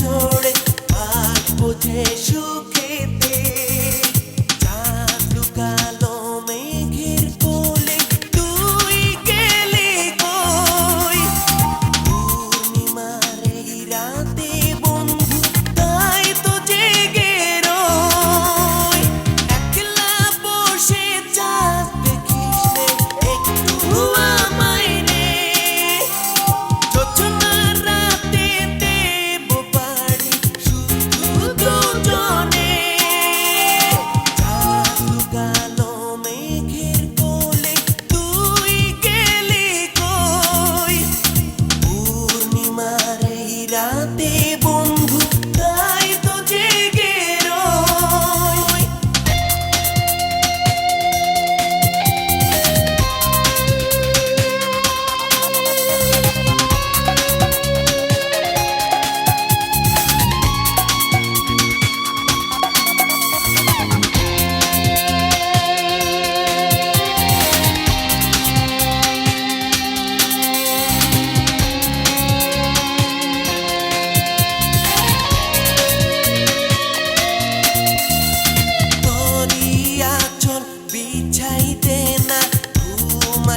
চড়ে আজ বুঝে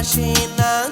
imagina